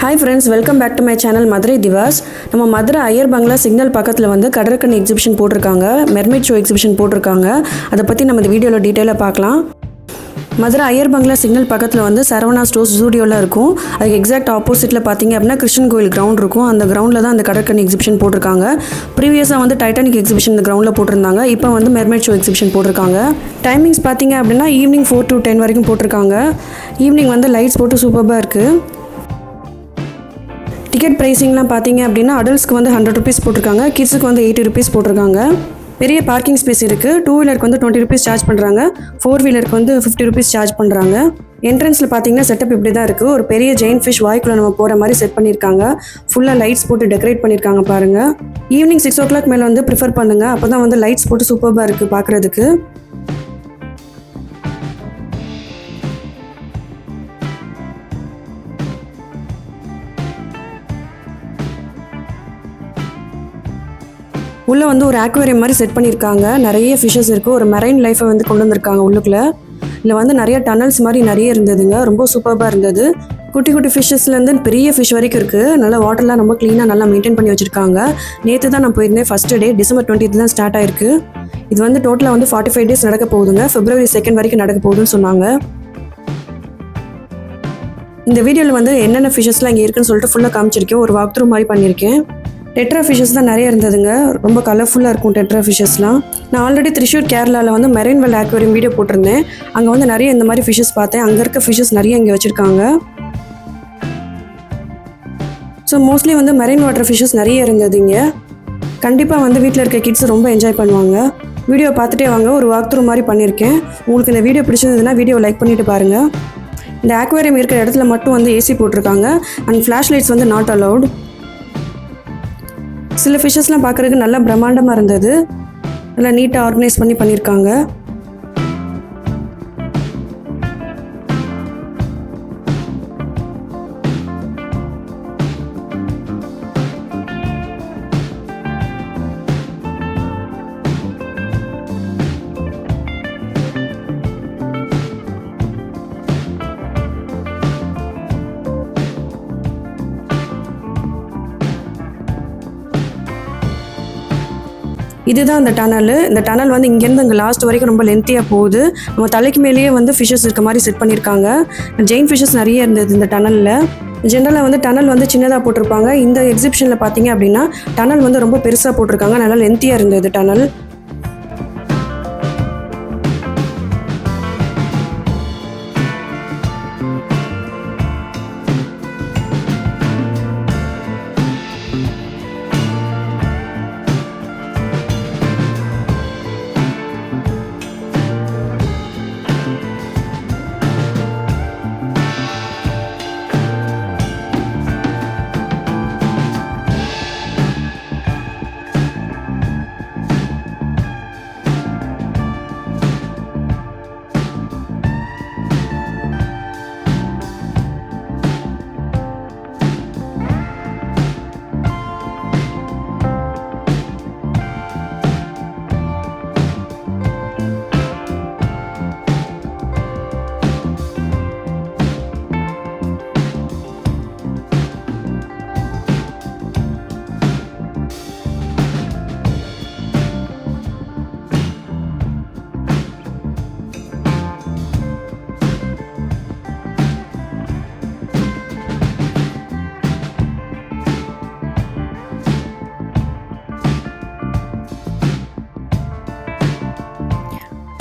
Hi friends welcome back to my channel Madurai Diwas நம்ம Madurai Iyer bungalow signal பக்கத்தில் வந்து கடற்கண் எக்ஸிபிஷன் போட்டிருக்காங்க மெர்மைட் ஷோ எக்ஸிபிஷன் போட்டிருக்காங்க. அதை பற்றி நம்ம இந்த வீடியோவில் டீட்டெயிலாக பார்க்கலாம். மதுரை ஐயர் பங்களா சிக்னல் பக்கத்தில் வந்து சரவணா ஸ்டோர்ஸ் ஸ்டூடியோலாம் இருக்கும். அதுக்கு எக்ஸாக்ட் ஆப்போசிட்டில் பார்த்தீங்க அப்படின்னா கிருஷ்ணன் கோயில் கிரவுண்ட் இருக்கும். அந்த கிரவுண்டில் தான் அந்த கடற்கண் எக்ஸிபிஷன் போட்டிருக்காங்க. ப்ரீவியஸாக வந்து டைட்டானிக் எக்ஸிபிஷன் இந்த கிரவுண்டில் போட்டிருந்தாங்க. இப்போ வந்து மெர்மைட் ஷோ எக்ஸிபிஷன் போட்டிருக்காங்க. டைமிங்ஸ் பார்த்தீங்க அப்படின்னா ஈவினிங் ஃபோர் டு டென் வரைக்கும் போட்டிருக்காங்க. ஈவினிங் வந்து லைட்ஸ் போட்டு சூப்பராக இருக்குது டிக்கெட் ப்ரைஸிங்லாம் பார்த்தீங்க அப்படின்னா அடல்ட்ஸ்க்கு வந்து ஹண்ட்ரட் ருபீஸ் போட்டிருக்காங்க கிட்ஸுக்கு வந்து எயிட்டி ருபீஸ் போட்டிருக்காங்க. பெரிய பார்க்கிங் ஸ்பேஸ் இருக்குது டூ வீலருக்கு வந்து டுவெண்ட்டி ருபீஸ் சார்ஜ் பண்ணுறாங்க ஃபோர் வீலருக்கு வந்து ஃபிஃப்டி ருபீஸ் சார்ஜ் பண்ணுறாங்க என்ட்ரன்ஸில் பார்த்தீங்கன்னா செட்டப் இப்படி தான் இருக்குது ஒரு பெரிய ஜெயின் ஃபிஷ் வாய்க்குள்ளே நம்ம போகிற மாதிரி செட் பண்ணியிருக்காங்க. ஃபுல்லாக லைட்ஸ் போட்டு டெக்கரேட் பண்ணியிருக்காங்க பாருங்கள் ஈவினிங் சிக்ஸ் ஓ கிளாக் மேலே வந்து ப்ரிஃபர் பண்ணுங்கள் அப்போ தான் வந்து லைட்ஸ் போட்டு சூப்பராக இருக்குது பார்க்குறதுக்கு உள்ளே வந்து ஒரு ஆக்வேரியம் மாதிரி செட் பண்ணியிருக்காங்க. நிறைய ஃபிஷஸ் இருக்குது ஒரு மெரைன் லைஃப்பை வந்து கொண்டு வந்திருக்காங்க உள்ளுக்குள்ளே. இல்லை வந்து நிறைய டனல்ஸ் மாதிரி நிறைய இருந்ததுங்க. ரொம்ப சூப்பராக இருந்தது. குட்டி குட்டி ஃபிஷ்ஷஸ்லேருந்து பெரிய ஃபிஷ் வரைக்கும் இருக்குது நல்லா வாட்டர்லாம் ரொம்ப க்ளீனாக நல்லா மெயின்டைன் பண்ணி வச்சுருக்காங்க. நேற்று தான் நான் போயிருந்தேன். ஃபஸ்ட்டு டே டிசம்பர் டுவெண்ட்டி தான் ஸ்டார்ட் ஆயிருக்கு. இது வந்து டோட்டலாக வந்து ஃபார்ட்டி ஃபைவ் டேஸ் நடக்க போகுதுங்க. ஃபிப்ரவரி செகண்ட் வரைக்கும் நடக்க போகுதுன்னு சொன்னாங்க. இந்த வீடியோவில் வந்து என்னென்ன ஃபிஷஸ்லாம் இங்கே இருக்குன்னு சொல்லிட்டு ஃபுல்லாக காமிச்சிருக்கேன். ஒரு வாக் த்ரூ மாதிரி பண்ணியிருக்கேன். டெட்ரா ஃபிஷஸ் தான் நிறைய இருந்ததுங்க. ரொம்ப கலர்ஃபுல்லாக இருக்கும் டெட்ரா ஃபிஷஸ்லாம் நான் ஆல்ரெடி திரிஷூர் கேரளாவில் வந்து மெரைன் வெல் ஆக்வேரியம் வீடியோ போட்டிருந்தேன். அங்கே வந்து நிறைய இந்த மாதிரி ஃபிஷஸ் பார்த்தேன். அங்கே இருக்க ஃபிஷஸ் நிறைய இங்கே வச்சுருக்காங்க. ஸோ மோஸ்ட்லி வந்து மெரைன் வாட்டர் ஃபிஷஸ் நிறைய இருந்தது இங்கே. கண்டிப்பாக வந்து வீட்டில் இருக்க கிட்ஸ் ரொம்ப என்ஜாய் பண்ணுவாங்க. வீடியோ பார்த்துட்டே வாங்க. ஒரு வாக் த்ரூ மாதிரி பண்ணியிருக்கேன் உங்களுக்கு இந்த வீடியோ பிடிச்சிருந்ததுன்னா வீடியோ லைக் பண்ணிட்டு பாருங்கள் இந்த ஆக்வேரியம் இருக்கிற இடத்துல மட்டும் வந்து ஏசி போட்டிருக்காங்க. அண்ட் ஃப்ளாஷ் லைட்ஸ் வந்து நாட் அலவுட் சில ஃபிஷஸ்லாம் பார்க்குறதுக்கு நல்லா பிரம்மாண்டமாக இருந்தது. நல்லா நீட்டாக ஆர்கனைஸ் பண்ணி பண்ணியிருக்காங்க. இதுதான் அந்த டனல் இந்த டனல் வந்து இங்கேருந்து அங்கே லாஸ்ட் வரைக்கும் ரொம்ப லென்த்தியாக போகுது. நம்ம தலைக்கு மேலேயே வந்து ஃபிஷஸ் இருக்க மாதிரி செட் பண்ணியிருக்காங்க. ஜெயின் ஃபிஷஸ் நிறைய இருந்தது இந்த டனலில் ஜென்ரலாக வந்து டனல் வந்து சின்னதாக போட்டிருப்பாங்க. இந்த எக்ஸிபிஷனில் பார்த்தீங்க அப்படின்னா டனல் வந்து ரொம்ப பெருசாக போட்டிருக்காங்க. நல்லா லென்த்தியாக இருந்தது டனல்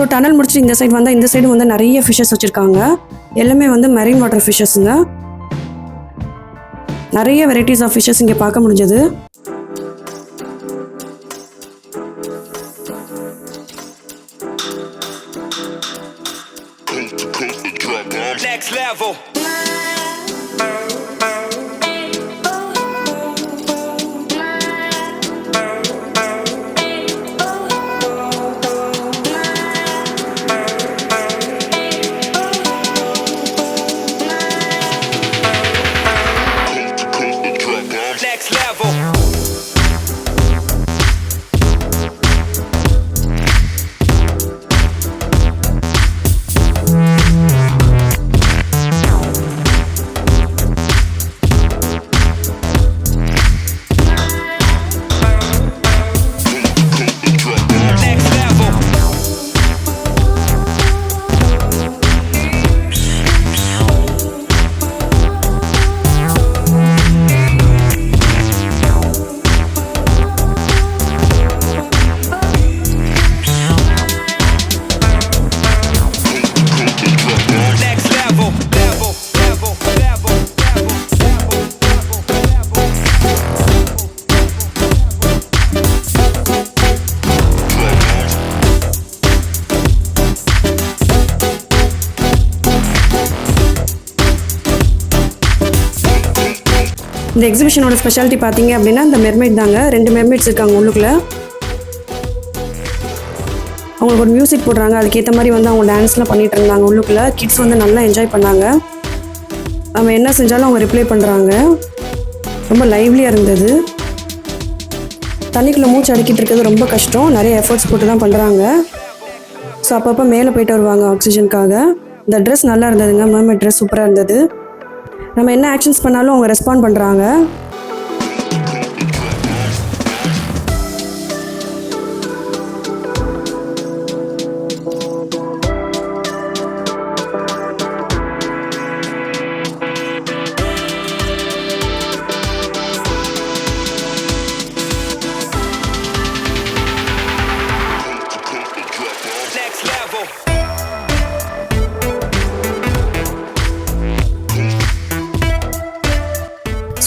ஸோ டனல் முடிச்சுட்டு இந்த சைடு வந்தால் இந்த சைடு வந்து நிறைய ஃபிஷஸ் வச்சுருக்காங்க எல்லாமே வந்து மெரைன் வாட்டர் ஃபிஷஸுங்க நிறைய வெரைட்டிஸ் ஆஃப் ஃபிஷஸ் இங்கே பார்க்க முடிஞ்சது. Next level. இந்த எக்ஸிபிஷனோட ஸ்பெஷாலிட்டி பார்த்தீங்க அப்படின்னா இந்த மெர்மைட் தாங்க. ரெண்டு மெர்மைட்ஸ் இருக்காங்க உள்ளுக்குள்ள. அவங்களுக்கு ஒரு மியூசிக் போடுறாங்க. அதுக்கேற்ற மாதிரி வந்து அவங்க டான்ஸ்லாம் பண்ணிட்டு இருந்தாங்க உள்ளுக்குள்ள. கிட்ஸ் வந்து நல்லா என்ஜாய் பண்ணாங்க. நம்ம என்ன செஞ்சாலும் அவங்க ரிப்ளை பண்ணுறாங்க ரொம்ப லைவ்லியாக இருந்தது. தண்ணிக்குள்ளே மூச்சு அடுக்கிட்டு இருக்கிறது ரொம்ப கஷ்டம். நிறைய எஃபர்ட்ஸ் போட்டு தான் பண்ணுறாங்க ஸோ அப்பப்போ மேலே போயிட்டு வருவாங்க ஆக்சிஜனுக்காக இந்த ட்ரெஸ் நல்லா இருந்ததுங்க. மேம் ட்ரெஸ் சூப்பராக இருந்தது. நம்ம என்ன ஆக்ஷன்ஸ் பண்ணாலும் அவங்க ரெஸ்பாண்ட் பண்ணுறாங்க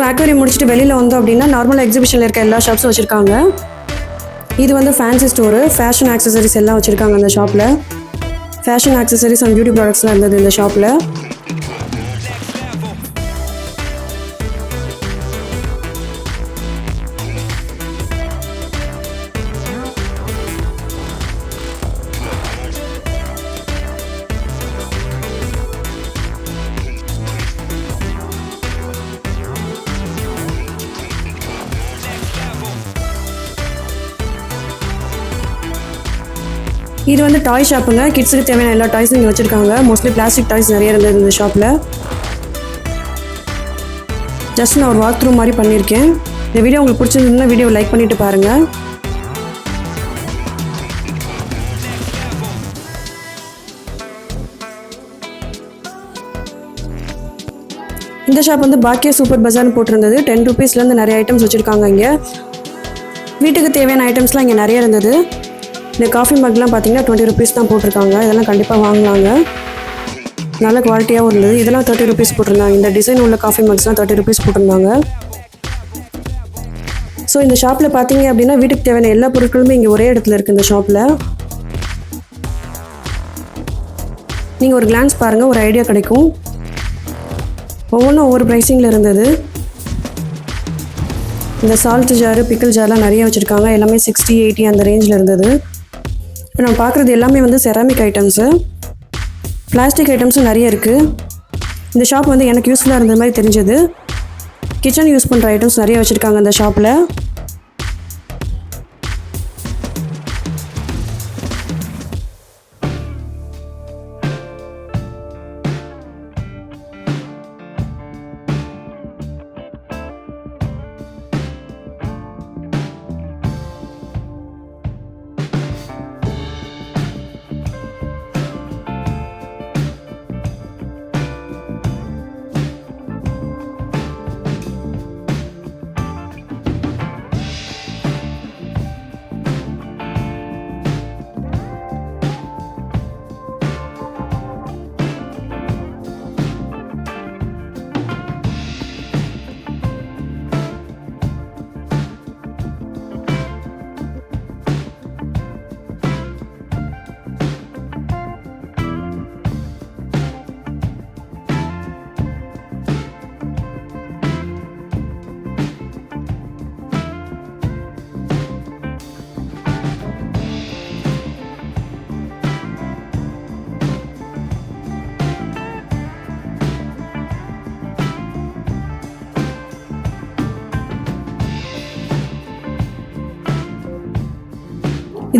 ஸோ ஆக்வரி முடிச்சுட்டு வெளியில் வந்தோம் அப்படின்னா நார்மல் எக்ஸிபிஷனில் இருக்க எல்லா ஷாப்ஸும் வச்சுருக்காங்க. இது வந்து ஃபேன்சி ஸ்டோரு ஃபேஷன் ஆக்சசரிஸ் எல்லாம் வச்சுருக்காங்க அந்த ஷாப்பில் ஃபேஷன் ஆக்சசரிஸ் அண்ட் பியூட்டி ப்ராடக்ட்ஸ்லாம் இருந்தது இந்த ஷாப்பில் இது வந்து டாய் ஷாப்புங்க கிட்ஸுக்கு தேவையான எல்லா டாய்ஸும் இங்கே வச்சுருக்காங்க. மோஸ்ட்லி பிளாஸ்டிக் டாய்ஸ் நிறைய இருந்தது இந்த ஷாப்பில் ஜஸ்ட் நான் ஒரு வாக் த்ரூ மாதிரி பண்ணியிருக்கேன் இந்த வீடியோ உங்களுக்கு பிடிச்சிருந்ததுன்னா வீடியோ லைக் பண்ணிட்டு பாருங்கள் இந்த ஷாப் வந்து பாக்கியா சூப்பர் பஜார்னு போட்டிருந்தது. டென் ருபீஸ்லேருந்து நிறைய ஐட்டம்ஸ் வச்சுருக்காங்க இங்கே. வீட்டுக்கு தேவையான ஐட்டம்ஸ்லாம் இங்கே நிறைய இருந்தது. இந்த காஃபி மக்லாம் பார்த்தீங்கன்னா டுவெண்ட்டி ருபீஸ் தான் போட்டிருக்காங்க. இதெல்லாம் கண்டிப்பாக வாங்கலாங்க. நல்ல குவாலிட்டியாகவும் இருந்தது. இதெல்லாம் தேர்ட்டி ருபீஸ் போட்டிருந்தாங்க. இந்த டிசைன் உள்ள காஃபி மக்ஸ்லாம் தேர்ட்டி ருபீஸ் போட்டிருந்தாங்க. ஸோ இந்த ஷாப்பில் பார்த்தீங்க அப்படின்னா வீட்டுக்கு தேவையான எல்லா பொருட்களுமே இங்கே ஒரே இடத்துல இருக்குது இந்த ஷாப்பில் நீங்கள் ஒரு கிளான்ஸ் பாருங்கள் ஒரு ஐடியா கிடைக்கும். ஒவ்வொன்றும் ஒவ்வொரு ப்ரைஸிங்கில் இருந்தது. இந்த சால்ட் ஜாரு பிக்கிள் ஜார்லாம் நிறைய வச்சுருக்காங்க. எல்லாமே சிக்ஸ்டி எயிட்டி அந்த ரேஞ்சில் இருந்தது. இப்போ நம்ம பார்க்குறது எல்லாமே வந்து செராமிக் ஐட்டம்ஸு பிளாஸ்டிக் ஐட்டம்ஸும் நிறைய இருக்குது இந்த ஷாப் வந்து எனக்கு யூஸ்ஃபுல்லாக இருந்த மாதிரி தெரிஞ்சது. கிச்சன் யூஸ் பண்ணுற ஐட்டம்ஸ் நிறைய வச்சுருக்காங்க அந்த ஷாப்பில்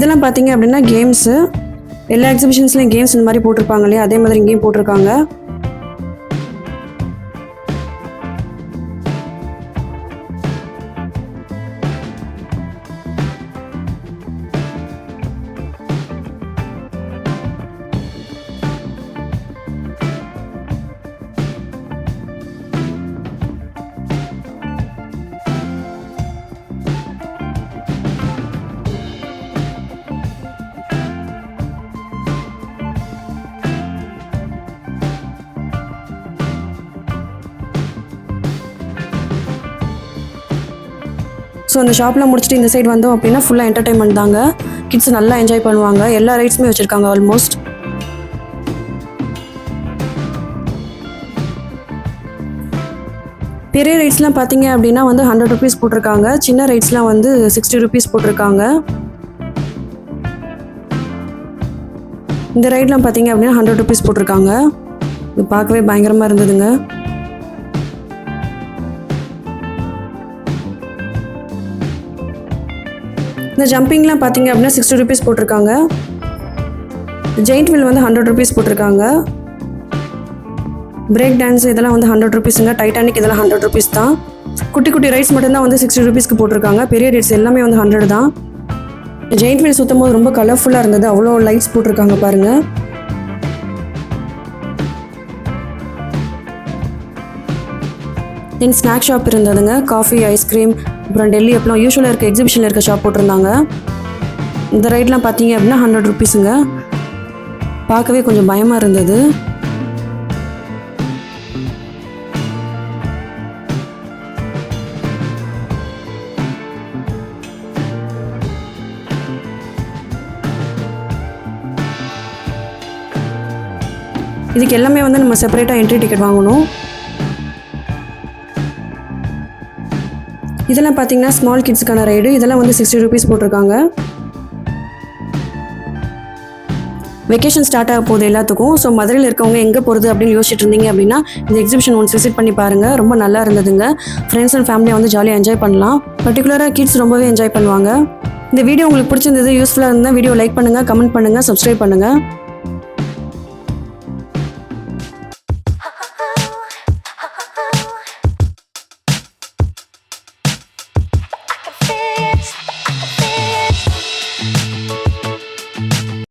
இதெல்லாம் பார்த்தீங்க அப்படின்னா கேம்ஸு எல்லா எக்ஸிபிஷன்ஸ்லேயும் கேம்ஸ் இந்த மாதிரி போட்டிருப்பாங்க இல்லையா? அதே மாதிரி இங்கேயும் போட்டிருக்காங்க. அந்த ஷாப்பில் முடிச்சுட்டு இந்த சைடு வந்தோம் அப்படின்னா ஃபுல்லாக என்டர்டைன்மெண்ட் தாங்க. கிட்ஸ் நல்லா என்ஜாய் பண்ணுவாங்க. எல்லா ரைட்ஸுமே வச்சுருக்காங்க ஆல்மோஸ்ட் பெரிய ரைட்ஸ்லாம் பார்த்தீங்க அப்படின்னா வந்து ஹண்ட்ரட் ருபீஸ் போட்டிருக்காங்க. சின்ன ரைட்ஸ்லாம் வந்து சிக்ஸ்டி ருபீஸ் போட்டிருக்காங்க. இந்த ரைட்லாம் பார்த்தீங்க அப்படின்னா ஹண்ட்ரட் ருபீஸ் போட்டிருக்காங்க. இது பார்க்கவே பயங்கரமாக இருந்ததுங்க. இந்த ஜம்பிங்லாம் பார்த்தீங்க அப்படின்னா சிக்ஸ்டி ருபீஸ் போட்டிருக்காங்க. ஜெயிண்ட் வில் வந்து ஹண்ட்ரட் ருபீஸ் போட்டிருக்காங்க. பிரேக் டான்ஸ் இதெல்லாம் வந்து ஹண்ட்ரட் ருபீஸுங்க டைட்டானிக் இதெல்லாம் ஹண்ட்ரட் ருபீஸ் தான். குட்டி குட்டி ரைட்ஸ் மட்டும்தான் வந்து சிக்ஸ்டி ருபீஸ்க்கு போட்டிருக்காங்க. பெரிய ரைட்ஸ் எல்லாமே வந்து ஹண்ட்ரட் தான். ஜெயிண்ட் வீல் சுற்றும் போது ரொம்ப கலர்ஃபுல்லாக இருந்தது. அவ்வளோ லைட்ஸ் போட்டிருக்காங்க பாருங்கள் தென் ஸ்நாக் ஷாப் இருந்ததுங்க. காஃபி ஐஸ்கிரீம் அப்புறம் டெல்லி அப்புறம் யூஸ்வலாக இருக்க எக்ஸிபிஷனில் இருக்க ஷாப் போட்டிருந்தாங்க. இந்த ரைட்லாம் பார்த்தீங்க அப்படின்னா ஹண்ட்ரட் ருபீஸுங்க பார்க்கவே கொஞ்சம் பயமாக இருந்தது. இதுக்கு எல்லாமே வந்து நம்ம செப்பரேட்டாக என்ட்ரி டிக்கெட் வாங்கணும். இதெல்லாம் பார்த்தீங்கன்னா ஸ்மால் கிட்ஸுக்கான ரைடு இதெல்லாம் வந்து சிக்ஸ்டி ருபீஸ் போட்டிருக்காங்க. வெக்கேஷன் ஸ்டார்ட் ஆக போகுது எல்லாத்துக்கும். ஸோ மதுரையில் இருக்கவங்க எங்கே போகிறது அப்படின்னு யோசிச்சுட்டு இருந்தீங்க அப்படின்னா இந்த எக்ஸிபிஷன் ஒன்ஸ் விசிட் பண்ணி பாருங்கள் ரொம்ப நல்லா இருந்ததுங்க. ஃப்ரெண்ட்ஸ் அண்ட் ஃபேமிலியை வந்து ஜாலியாக என்ஜாய் பண்ணலாம். பர்டிகுலராக கிட்ஸ் ரொம்பவே என்ஜாய் பண்ணுவாங்க. இந்த வீடியோ உங்களுக்கு பிடிச்சிருந்தது யூஸ்ஃபுல்லாக இருந்தால் வீடியோ லைக் பண்ணுங்கள் கமெண்ட் பண்ணுங்கள் சப்ஸ்கிரைப் பண்ணுங்கள்